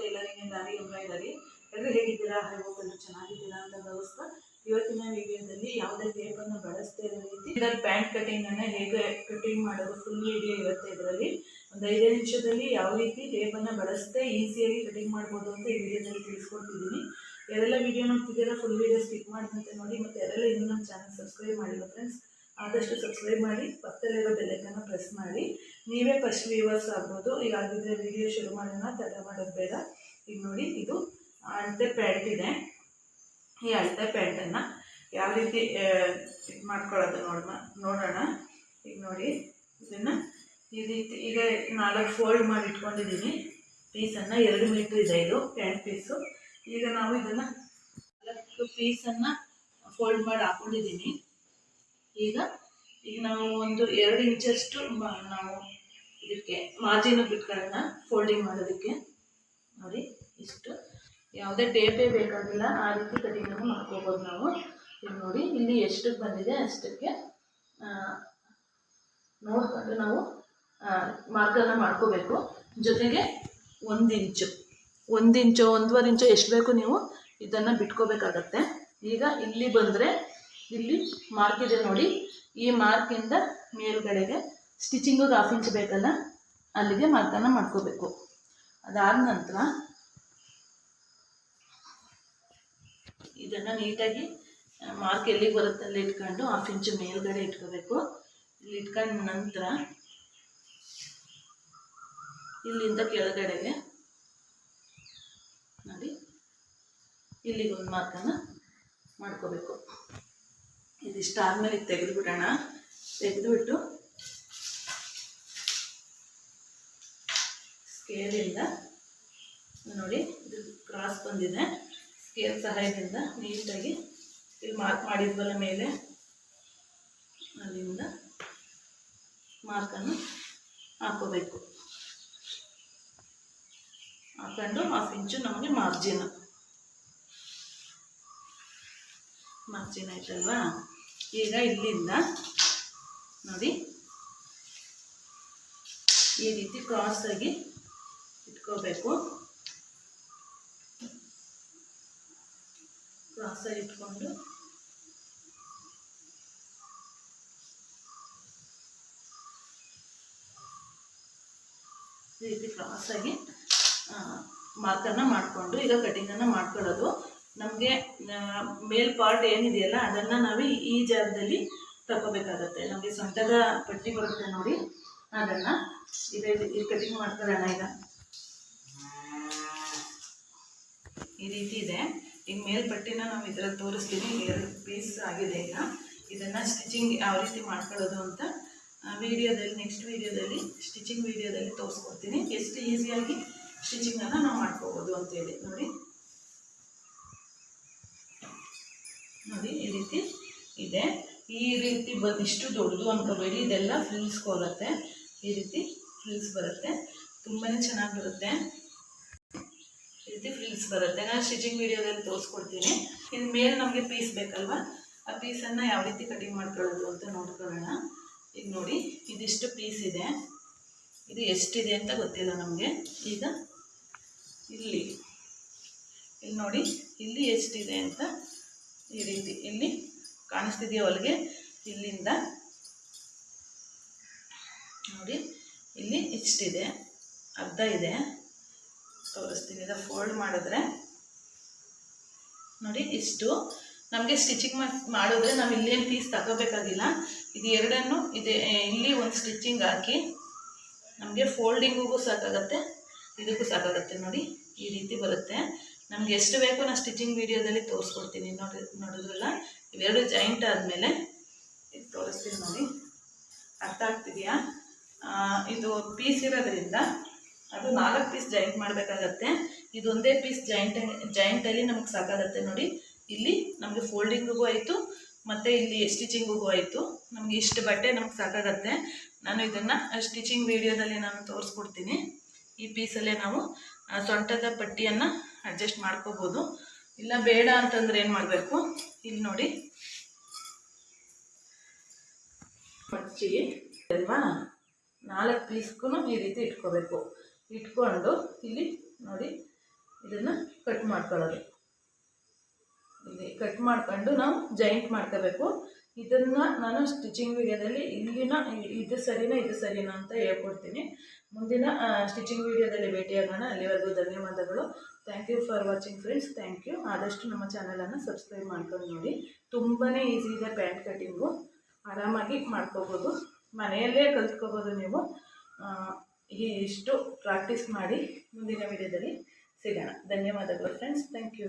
Tailoring and ary embroidery ಎಲ್ಲರೂ ಹೇಗಿದ್ದೀರಾ? Hope ಎಲ್ಲರೂ ಚೆನ್ನಾಗಿದ್ದೀರಾ ಅಂತ ಭಾವಿಸ್ತಾ ಇವತ್ತಿನ ವಿಡಿಯೋದಲ್ಲಿ ಯಾವುದೇ ಟೇಪನ್ನು ಬಳಸದೇ ಇರೋ ರೀತಿ ಇದರ ಪ್ಯಾಂಟ್ ಕಟಿಂಗನ್ನು ಹೇಗೆ ಕಟಿಂಗ್ ಮಾಡೋದು ಫುಲ್ ವಿಡಿಯೋ ಇರುತ್ತೆ ಇದರಲ್ಲಿ. ಒಂದು ಐದೇ ನಿಮಿಷದಲ್ಲಿ ಯಾವ ರೀತಿ ಟೇಪನ್ನು ಬಳಸದೆ ಈಸಿಯಾಗಿ ಕಟಿಂಗ್ ಮಾಡ್ಬೋದು ಅಂತ ಈ ವಿಡಿಯೋದಲ್ಲಿ ತಿಳಿಸ್ಕೊಡ್ತಿದ್ದೀನಿ. ಯಾರೆಲ್ಲ ವಿಡಿಯೋ ನೋಡ್ತಿದ್ದೀರಾ ಫುಲ್ ವಿಡಿಯೋ ಸ್ಕಿಪ್ ಮಾಡಿದಂತೆ ನೋಡಿ, ಮತ್ತು ಯಾರೆಲ್ಲ ಇನ್ನೂ ನಮ್ಮ ಚಾನಲ್ ಸಬ್ಸ್ಕ್ರೈಬ್ ಮಾಡಿಲ್ಲ ಫ್ರೆಂಡ್ಸ್ ಆದಷ್ಟು ಸಬ್ಸ್ಕ್ರೈಬ್ ಮಾಡಿ, ಪಕ್ಕದಲ್ಲಿರೋ ಬೆಲ್ಲೆಕನ್ನ ಪ್ರೆಸ್ ಮಾಡಿ. ನೀವೇ ಫಸ್ಟ್ ವ್ಯೂವರ್ಸ್ ಆಗ್ಬೋದು. ಈಗ ವಿಡಿಯೋ ಶುರು ಮಾಡೋಣ, ತಡ ಮಾಡೋದು ಬೇಡ. ಈಗ ನೋಡಿ, ಇದು ಅಳತೆ ಪ್ಯಾಂಟ್ ಇದೆ. ಈ ಅಳತೆ ಪ್ಯಾಂಟನ್ನು ಯಾವ ರೀತಿ ಇದು ಮಾಡ್ಕೊಳ್ಳೋದು ನೋಡೋಣ ನೋಡೋಣ. ಈಗ ನೋಡಿ, ಇದನ್ನು ಈ ರೀತಿ, ಈಗ ನಾಲ್ಕು ಫೋಲ್ಡ್ ಮಾಡಿ ಇಟ್ಕೊಂಡಿದ್ದೀನಿ ಪೀಸನ್ನು ಎರಡು ಮೀಟ್ರ್ ಇದೆ ಇದು ಪ್ಯಾಂಟ್ ಪೀಸು ಈಗ ನಾವು ಇದನ್ನು ನಾಲ್ಕು ಪೀಸನ್ನು ಫೋಲ್ಡ್ ಮಾಡಿ ಹಾಕ್ಕೊಂಡಿದ್ದೀನಿ ಈಗ ಈಗ ನಾವು ಒಂದು ಎರಡು ಇಂಚಷ್ಟು ನಾವು ಇದಕ್ಕೆ ಮಾರ್ಜಿನ್ ಬಿಟ್ಗಳನ್ನ ಫೋಲ್ಡಿಂಗ್ ಮಾಡೋದಕ್ಕೆ. ನೋಡಿ, ಇಷ್ಟು. ಯಾವುದೇ ಟೇಪೇ ಬೇಕಾಗಿಲ್ಲ, ಆ ರೀತಿ ಕಟಿಂಗನ್ನು ಮಾಡ್ಕೋಬೋದು ನಾವು. ಈಗ ನೋಡಿ, ಇಲ್ಲಿ ಎಷ್ಟಕ್ಕೆ ಬಂದಿದೆ ಅಷ್ಟಕ್ಕೆ ನೋಡಿಕೊಂಡು ನಾವು ಮಾರ್ಗನ ಮಾಡ್ಕೋಬೇಕು. ಜೊತೆಗೆ ಒಂದು ಇಂಚು. ಒಂದು ಇಂಚು, ಒಂದೂವರೆ ಇಂಚು ಎಷ್ಟು ಬೇಕು ನೀವು ಇದನ್ನು ಬಿಟ್ಕೋಬೇಕಾಗತ್ತೆ. ಈಗ ಇಲ್ಲಿ ಬಂದರೆ ಇಲ್ಲಿ ಮಾರ್ಕ್ ಇದೆ ನೋಡಿ. ಈ ಮಾರ್ಕಿಂದ ಮೇಲ್ಗಡೆಗೆ ಸ್ಟಿಚಿಂಗಿಗೆ ಹಾಫ್ ಇಂಚ್ ಬೇಕಲ್ಲ, ಅಲ್ಲಿಗೆ ಮಾರ್ಕನ್ನು ಮಾಡ್ಕೋಬೇಕು. ಅದಾದ ನಂತರ ಇದನ್ನು ನೀಟಾಗಿ ಮಾರ್ಕ್ ಎಲ್ಲಿಗೆ ಬರುತ್ತೆ ಅಲ್ಲಿ ಇಟ್ಕೊಂಡು ಹಾಫ್ ಇಂಚ್ ಮೇಲ್ಗಡೆ ಇಟ್ಕೋಬೇಕು. ಇಲ್ಲಿ ಇಟ್ಕೊಂಡ ನಂತರ ಇಲ್ಲಿಂದ ಕೆಳಗಡೆಗೆ ನೋಡಿ, ಇಲ್ಲಿಗೆ ಒಂದು ಮಾರ್ಕನ್ನು ಮಾಡ್ಕೋಬೇಕು. ಇದಿಷ್ಟು ಆದಮೇಲೆ ಇದು ತೆಗೆದುಬಿಡೋಣ. ತೆಗೆದುಬಿಟ್ಟು ಸ್ಕೇಲಿಂದ ನೋಡಿ ಇದು ಕ್ರಾಸ್ ಬಂದಿದೆ. ಸ್ಕೇಲ್ ಸಹಾಯದಿಂದ ನೀಟಾಗಿ ಇಲ್ಲಿ ಮಾರ್ಕ್ ಮಾಡಿದ್ವಲ್ಲ ಮೇಲೆ ಅಲ್ಲಿಂದ ಮಾರ್ಕನ್ನು ಹಾಕೋಬೇಕು. ಹಾಕೊಂಡು ಹಾಫ್ ಇಂಚು ನಮಗೆ ಮಾರ್ಜಿನ್ ಮಾರ್ಜಿನ್ ಆಯ್ತಲ್ವಾ? ಈಗ ಇಲ್ಲಿಂದ. ನೋಡಿ. ಈ ರೀತಿ ಕ್ರಾಸ್ ಆಗಿ ಇಟ್ಕೋಬೇಕು. ಕ್ರಾಸ್ ಆಗಿ ಇಟ್ಕೊಂಡು. ಈ ರೀತಿ ಕ್ರಾಸ್ ಆಗಿ ಮಾರ್ಕನ್ನ ಮಾಡಿಕೊಂಡು ಈಗ ಕಟಿಂಗನ್ನು ಮಾಡ್ಕೊಳ್ಳೋದು. ನಮಗೆ ಮೇಲ್ ಪಾರ್ಟ್ ಏನಿದೆಯಲ್ಲ, ಅದನ್ನು ನಾವು ಈ ಜಾಗದಲ್ಲಿ ತಗೋಬೇಕಾಗತ್ತೆ ನಮಗೆ ಸೊಂಟದ ಪಟ್ಟಿ ಬರುತ್ತೆ ನೋಡಿ, ಅದನ್ನು. ಇದು ಕಟಿಂಗ್ ಅಣ್ಣ ಈಗ. ಈ ರೀತಿ ಇದೆ. ಈಗ ಮೇಲ್ಪಟ್ಟಿನ ನಾವು ಇದರ ತೋರಿಸ್ತೀನಿ. ಎರಡು ಪೀಸ್ ಆಗಿದೆ ಈಗ. ಇದನ್ನು ಸ್ಟಿಚಿಂಗ್ ಯಾವ ರೀತಿ ಮಾಡ್ಕೊಳ್ಳೋದು ಅಂತ ವಿಡಿಯೋದಲ್ಲಿ, ನೆಕ್ಸ್ಟ್ ವಿಡಿಯೋದಲ್ಲಿ, ಸ್ಟಿಚಿಂಗ್ ವಿಡಿಯೋದಲ್ಲಿ ತೋರಿಸ್ಕೊಡ್ತೀನಿ. ಎಷ್ಟು ಈಸಿಯಾಗಿ ಸ್ಟಿಚಿಂಗನ್ನು ನಾವು ಮಾಡ್ಕೋಬೋದು ಅಂತೇಳಿ. ನೋಡಿ. ನೋಡಿ, ಈ ರೀತಿ ಇದೆ. ಈ ರೀತಿ ಬ ಇಷ್ಟು ದೊಡ್ಡದು ಅಂದ್ಕೋಬೇಡಿ ಇದೆಲ್ಲ ಫ್ರಿಲ್ಸ್ ಹೋಗುತ್ತೆ. ಈ ರೀತಿ ಫ್ರಿಲ್ಸ್ ಬರುತ್ತೆ. ತುಂಬಾ ಚೆನ್ನಾಗಿ ಬರುತ್ತೆ. ಈ ರೀತಿ ಫ್ರಿಲ್ಸ್ ಬರುತ್ತೆ. ನಾನು ಸ್ಟಿಚಿಂಗ್ ವೀಡಿಯೋದಲ್ಲಿ ತೋರಿಸ್ಕೊಡ್ತೀನಿ. ಇನ್ನು ಮೇಲೆ ನಮಗೆ ಪೀಸ್ ಬೇಕಲ್ವಾ? ಆ ಪೀಸನ್ನು ಯಾವ ರೀತಿ ಕಟಿಂಗ್ ಮಾಡ್ಕೊಳ್ಳೋದು ಅಂತ ನೋಡ್ಕೊಳ್ಳೋಣ. ಈಗ ನೋಡಿ, ಇದಿಷ್ಟು ಪೀಸ್ ಇದೆ. ಇದು ಎಷ್ಟಿದೆ ಅಂತ ಗೊತ್ತಿಲ್ಲ ನಮಗೆ. ಈಗ ಇಲ್ಲಿ ಇಲ್ಲಿ ನೋಡಿ, ಇಲ್ಲಿ ಎಷ್ಟಿದೆ ಅಂತ ಈ ರೀತಿ ಇಲ್ಲಿ ಕಾಣಿಸ್ತಿದೆಯಾ ಅವಳಿಗೆ ಇಲ್ಲಿಂದ ನೋಡಿ, ಇಲ್ಲಿ ಇಷ್ಟಿದೆ, ಅರ್ಧ ಇದೆ. ತೋರಿಸ್ತೀನಿ ಇದು ಫೋಲ್ಡ್ ಮಾಡಿದ್ರೆ ನೋಡಿ ಇಷ್ಟು. ನಮಗೆ ಸ್ಟಿಚಿಂಗ್ ಮಾಡಿದ್ರೆ ನಾವು ಇಲ್ಲೇನು ಪೀಸ್ ತಗೋಬೇಕಾಗಿಲ್ಲ. ಇದು ಎರಡನ್ನು, ಇದೆ ಇಲ್ಲಿ ಒಂದು ಸ್ಟಿಚಿಂಗ್ ಹಾಕಿ ನಮಗೆ ಫೋಲ್ಡಿಂಗಿಗೂ ಸಾಕಾಗತ್ತೆ, ಇದಕ್ಕೂ ಸಾಕಾಗತ್ತೆ ನೋಡಿ, ಈ ರೀತಿ ಬರುತ್ತೆ. ನಮ್ಗೆ ಎಷ್ಟು ಬೇಕೋ ನಾನು ಸ್ಟಿಚಿಂಗ್ ವಿಡಿಯೋದಲ್ಲಿ ತೋರಿಸ್ಕೊಡ್ತೀನಿ. ನೋಡಿ, ನೋಡಿದ್ರಲ್ಲ? ಇವೆರಡು ಜಾಯಿಂಟ್ ಆದಮೇಲೆ ಇದು ತೋರಿಸ್ತೀನಿ ನೋಡಿ. ಅರ್ಥ ಆಗ್ತಿದೆಯಾ? ಇದು ಪೀಸ್ ಇರೋದ್ರಿಂದ ಅದು ನಾಲ್ಕು ಪೀಸ್ ಜಾಯಿಂಟ್ ಮಾಡಬೇಕಾಗತ್ತೆ. ಇದೊಂದೇ ಪೀಸ್ ಜಾಯಿಂಟ್ ಜಾಯಿಂಟಲ್ಲಿ ನಮಗೆ ಸಾಕಾಗತ್ತೆ ನೋಡಿ. ಇಲ್ಲಿ ನಮಗೆ ಫೋಲ್ಡಿಂಗಿಗೂ ಆಯಿತು, ಮತ್ತು ಇಲ್ಲಿ ಸ್ಟಿಚಿಂಗಿಗೂ ಆಯಿತು. ನಮಗೆ ಇಷ್ಟು ಬಟ್ಟೆ ನಮ್ಗೆ ಸಾಕಾಗತ್ತೆ. ನಾನು ಇದನ್ನು ಸ್ಟಿಚಿಂಗ್ ವಿಡಿಯೋದಲ್ಲಿ ನಾನು ತೋರಿಸ್ಕೊಡ್ತೀನಿ. ಈ ಪೀಸಲ್ಲೇ ನಾವು ಸೊಂಟದ ಪಟ್ಟಿಯನ್ನು ಅಡ್ಜಸ್ಟ್ ಮಾಡ್ಕೋಬೋದು. ಇಲ್ಲ ಬೇಡ ಅಂತಂದ್ರೆ ಏನು ಮಾಡಬೇಕು? ಇಲ್ಲಿ ನೋಡಿ. ಮಚ್ಚಿ ಅಲ್ವಾ? ನಾಲ್ಕು ಪೀಸ್ಗೂ ಈ ರೀತಿ ಇಟ್ಕೋಬೇಕು. ಇಟ್ಕೊಂಡು ಇಲ್ಲಿ ನೋಡಿ, ಇದನ್ನು ಕಟ್ ಮಾಡ್ಕೊಳ್ಳೋದು. ಇಲ್ಲಿ ಕಟ್ ಮಾಡ್ಕೊಂಡು ನಾವು ಜಾಯಿಂಟ್ ಮಾಡ್ಕೋಬೇಕು. ಇದನ್ನು ನಾನು ಸ್ಟಿಚಿಂಗ್ ವಿಡಿಯೋದಲ್ಲಿ ಇಲ್ಲಿನ ಇದು ಸರಿನಾ ಇದು ಸರಿನಾ ಅಂತ ಹೇಳ್ಕೊಡ್ತೀನಿ. ಮುಂದಿನ ಸ್ಟಿಚಿಂಗ್ ವಿಡಿಯೋದಲ್ಲಿ ಭೇಟಿಯಾಗೋಣ. ಅಲ್ಲಿವರೆಗೂ ಧನ್ಯವಾದಗಳು. Thank you for watching friends thank you ಆದಷ್ಟು ನಮ್ಮ ಚಾನಲನ್ನು ಸಬ್ಸ್ಕ್ರೈಬ್ ಮಾಡ್ಕೊಂಡು ನೋಡಿ. ತುಂಬಾ ಈಸಿ ಇದೆ ಪ್ಯಾಂಟ್ ಕಟ್ಟಿಂಗು ಆರಾಮಾಗಿ ಮಾಡ್ಕೋಬೋದು. ಮನೆಯಲ್ಲೇ ಕಲ್ತ್ಕೋಬೋದು ನೀವು. ಈ ಇಷ್ಟು ಪ್ರಾಕ್ಟೀಸ್ ಮಾಡಿ ಮುಂದಿನ ವಿಡಿಯೋದಲ್ಲಿ ಸಿಗೋಣ. ಧನ್ಯವಾದಗಳು ಫ್ರೆಂಡ್ಸ್ ಥ್ಯಾಂಕ್ ಯು